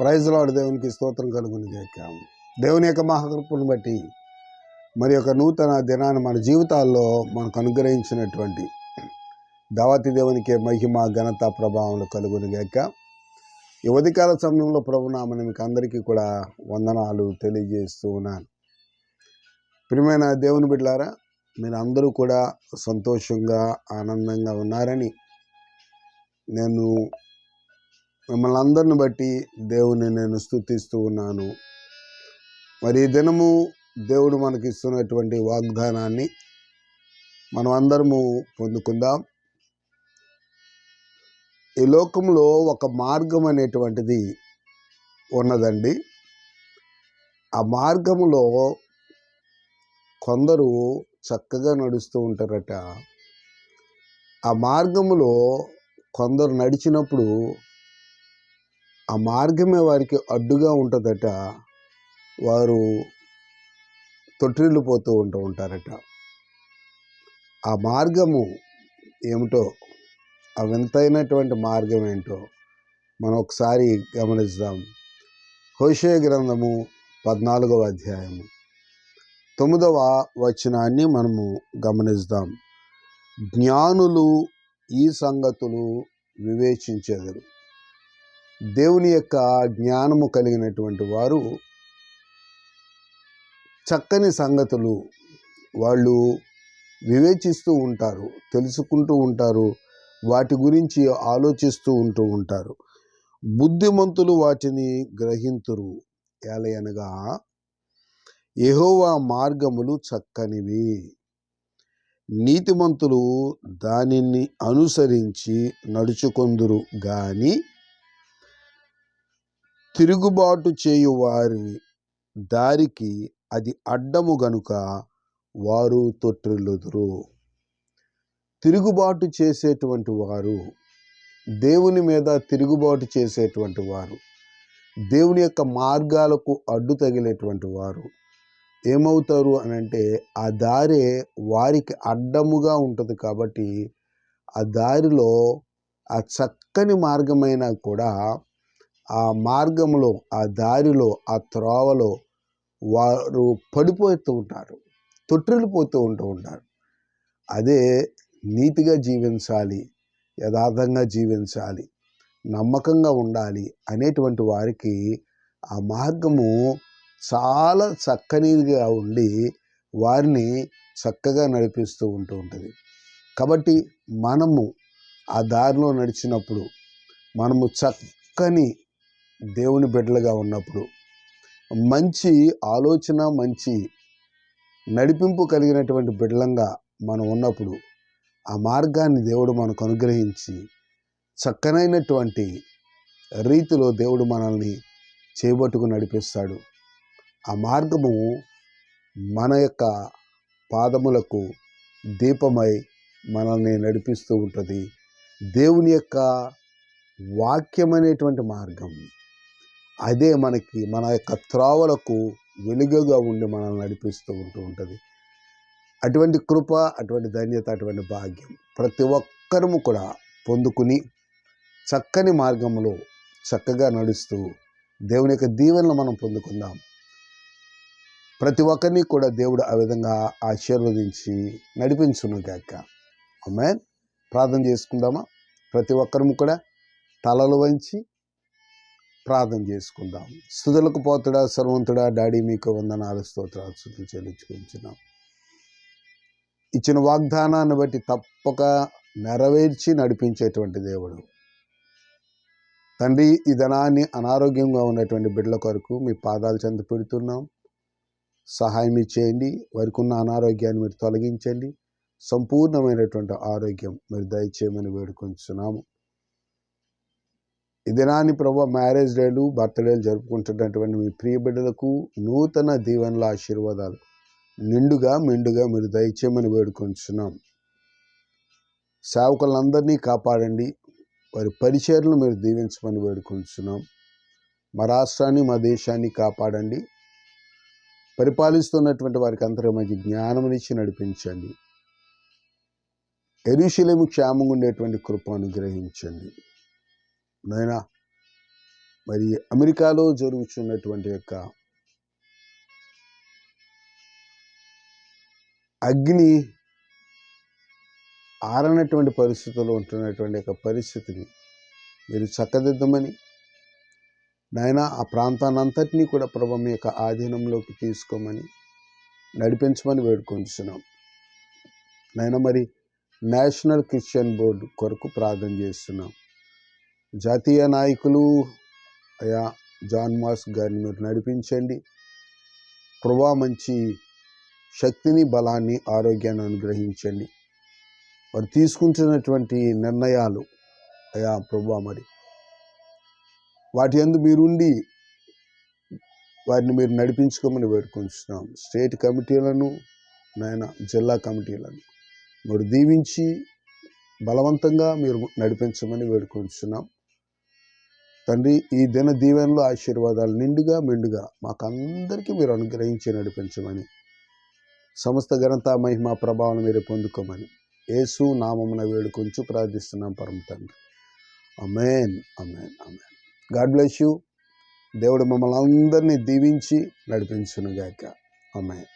ప్రైజ్లాడు దేవునికి స్తోత్రం కలుగుని చేకాం దేవుని యొక్క మహాకృపను బట్టి మరి యొక్క నూతన దినాన్ని మన జీవితాల్లో మనకు అనుగ్రహించినటువంటి దావతి దేవునికి మహిమ ఘనత ప్రభావం కలుగుని గాక. ఈ ఉదయకాల సమయంలో ప్రభునామని మీకు అందరికీ కూడా వందనాలు తెలియజేస్తూ ఉన్నాను. ప్రియమైన దేవుని బిడ్డారా మీరు అందరూ కూడా సంతోషంగా ఆనందంగా ఉన్నారని నేను మిమ్మల్ని అందరిని బట్టి దేవుని నేను స్థుతిస్తూ ఉన్నాను. మరి ఈ దినము దేవుడు మనకి ఇస్తున్నటువంటి వాగ్దానాన్ని మనం అందరము పొందుకుందాం. ఈ లోకంలో ఒక మార్గం అనేటువంటిది ఉన్నదండి. ఆ మార్గంలో కొందరు చక్కగా నడుస్తూ ఉంటారట. ఆ మార్గములో కొందరు నడిచినప్పుడు ఆ మార్గమే వారికి అడ్డుగా ఉంటుందట. వారు తొట్టిల్లిపోతూ ఉంటూ ఉంటారట. ఆ మార్గము ఏమిటో ఆ వింతైనటువంటి మార్గం ఏంటో మనం ఒకసారి గమనిద్దాం. హోషే గ్రంథము పద్నాలుగవ అధ్యాయము. తొమ్మిదవ వచనాన్ని మనము గమనిద్దాం. జ్ఞానులు ఈ సంగతులు వివేచించెదరు. దేవుని యొక్క జ్ఞానము కలిగినటువంటి వారు చక్కని సంగతులు వాళ్ళు వివేచిస్తూ ఉంటారు తెలుసుకుంటూ ఉంటారు వాటి గురించి ఆలోచిస్తూ ఉంటూ ఉంటారు. బుద్ధిమంతులు వాటిని గ్రహింతురు ఎలయనగా ఎహోవా మార్గములు చక్కనివి. నీతిమంతులు దానిని అనుసరించి నడుచుకొందురు కానీ తిరుగుబాటు చేయు వారి దారికి అది అడ్డము గనుక వారు తొట్టిల్లుదురు. తిరుగుబాటు చేసేటువంటి వారు దేవుని మీద తిరుగుబాటు చేసేటువంటి వారు దేవుని యొక్క మార్గాలకు అడ్డు తగిలేటువంటి వారు ఏమవుతారు అని అంటే ఆ దారే వారికి అడ్డముగా ఉంటుంది కాబట్టి ఆ దారిలో ఆ చక్కని మార్గమైనా కూడా ఆ మార్గంలో ఆ దారిలో ఆ త్రోవలో వారు పడిపోతూ ఉంటారు. తొట్టిల్లిపోతూ ఉంటూ ఉంటారు. అదే నీతిగా జీవించాలి యథార్థంగా జీవించాలి నమ్మకంగా ఉండాలి అనేటువంటి వారికి ఆ మార్గము చాలా చక్కనిదిగా ఉండి వారిని చక్కగా నడిపిస్తూ ఉంటూ ఉంటుంది. కాబట్టి మనము ఆ దారిలో నడిచినప్పుడు మనము చక్కని దేవుని బిడ్డలుగా ఉన్నప్పుడు మంచి ఆలోచన మంచి నడిపింపు కలిగినటువంటి బిడ్డలంగా మనం ఉన్నప్పుడు ఆ మార్గాన్ని దేవుడు మనకు అనుగ్రహించి చక్కనైనటువంటి రీతిలో దేవుడు మనల్ని చేపట్టుకు నడిపిస్తాడు. ఆ మార్గము మన యొక్క పాదములకు దీపమై మనల్ని నడిపిస్తూ ఉంటుంది. దేవుని యొక్క వాక్యం అనేటువంటి మార్గం. అదే మనకి మన యొక్క త్రోవలకు వెలుగుగా ఉండి మనల్ని నడిపిస్తూ ఉంటూ ఉంటుంది. అటువంటి కృప అటువంటి ధన్యత అటువంటి భాగ్యం ప్రతి ఒక్కరము కూడా పొందుకుని చక్కని మార్గంలో చక్కగా నడుస్తూ దేవుని యొక్క దీవెనలు మనం పొందుకుందాం. ప్రతి ఒక్కరిని కూడా దేవుడు ఆ విధంగా ఆశీర్వదించి నడిపించునుగాక అమ్మాయి ప్రార్థన చేసుకుందామా? ప్రతి ఒక్కరము కూడా తలలు వంచి ప్రార్థన చేసుకుందాం. స్థుతులకు పోతుడా సర్వంతుడా డాడీ మీకు వందనాలు స్తోత్రాలు స్థుతులు చెల్లించుకుంటున్నాం. ఇచ్చిన వాగ్దానాన్ని బట్టి తప్పక నెరవేర్చి నడిపించేటువంటి దేవుడు. తండ్రి ఈ ధనాన్ని అనారోగ్యంగా ఉన్నటువంటి బిడ్డల కొరకు మీ పాదాలు చెంత పెడుతున్నాం. సహాయం ఇచ్చేయండి. వారికి ఉన్న అనారోగ్యాన్ని మీరు తొలగించండి. సంపూర్ణమైనటువంటి ఆరోగ్యం మీరు దయచేయమని వేడుకొంచున్నాము. ఈ దినాన్ని ప్రభు మ్యారేజ్ డేలు బర్త్డేలు జరుపుకుంటున్నటువంటి మీ ప్రియ బిడ్డలకు నూతన దీవెనల ఆశీర్వాదాలు. నిండుగా మెండుగా మీరు దయచేయమని వేడుకొంచున్నాం సేవకులందరినీ కాపాడండి. వారి పరిచయలను మీరు దీవించమని వేడుకొంచున్నాం మా రాష్ట్రాన్ని మా దేశాన్ని కాపాడండి. పరిపాలిస్తున్నటువంటి వారికి అందరూ మంచి జ్ఞానమునిచ్చి నడిపించండి. ఎరుశలేము క్షేమంగా ఉండేటువంటి కృప అనుగ్రహించండి. నాయనా మరి అమెరికాలో జరుగుతున్నటువంటి యొక్క అగ్ని ఆరనటువంటి పరిస్థితుల్లో ఉంటున్నటువంటి యొక్క పరిస్థితిని మీరు చక్కదిద్దమని నాయన ఆ ప్రాంతాన్నంతటినీ కూడా ప్రభు మీ యొక్క ఆధీనంలోకి తీసుకోమని నడిపించమని వేడుకొంచున్నాం నాయన మరి నేషనల్ క్రిస్టియన్ బోర్డు కొరకు ప్రార్థన చేస్తున్నాం. జాతీయ నాయకులు అయా జాన్ మాస్ గారిని మీరు నడిపించండి. ప్రభా మంచి శక్తిని బలాన్ని ఆరోగ్యాన్ని అనుగ్రహించండి. వారు తీసుకుంటున్నటువంటి నిర్ణయాలు అయా ప్రభా మరి. వాటి ఎందు మీరుండి వారిని మీరు నడిపించుకోమని వేడుకొంచున్నాం. స్టేట్ కమిటీలను నాయన జిల్లా కమిటీలను మీరు దీవించి బలవంతంగా మీరు నడిపించమని వేడుకొంచున్నాం. తండ్రి ఈ దిన దీవెనలో ఆశీర్వాదాలు నిండుగా మెండుగా మాకు అందరికీ మీరు అనుగ్రహించి నడిపించమని. సమస్త ఘనత మహిమ ప్రభావం మీరు పొందుకోమని యేసు నామమున వేడుకొంచు ప్రార్థిస్తున్నాం పరమ తండ్రి. Amen amen amen God bless you. దేవుడు మమ్మల్ని అందరినీ దీవించి నడిపించునుగాక. అమేన్